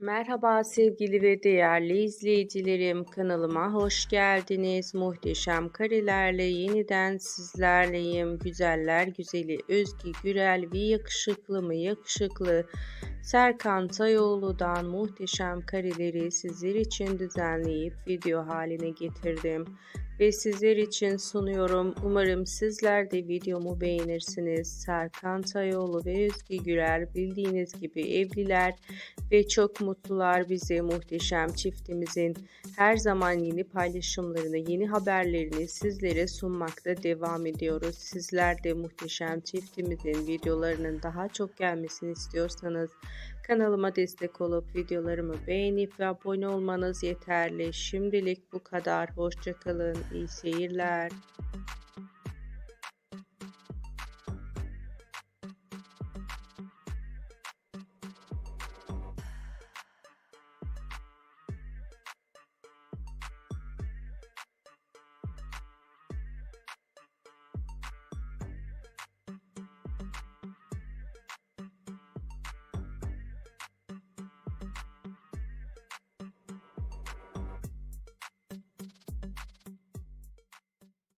Merhaba sevgili ve değerli izleyicilerim kanalıma hoş geldiniz. Muhteşem karelerle yeniden sizlerleyim. Güzeller güzeli Özge Gürel ve yakışıklı mı yakışıklı Serkan Tayoğlu'dan muhteşem kareleri sizler için düzenleyip video haline getirdim ve sizler için sunuyorum. Umarım sizler de videomu beğenirsiniz. Serkan Tayoğlu ve Özge Gürel bildiğiniz gibi evliler ve çok mutlular bize muhteşem çiftimizin her zaman yeni paylaşımlarını, yeni haberlerini sizlere sunmakta devam ediyoruz. Sizler de muhteşem çiftimizin videolarının daha çok gelmesini istiyorsanız kanalıma destek olup videolarımı beğenip ve abone olmanız yeterli. Şimdilik bu kadar. Hoşçakalın. İyi seyirler.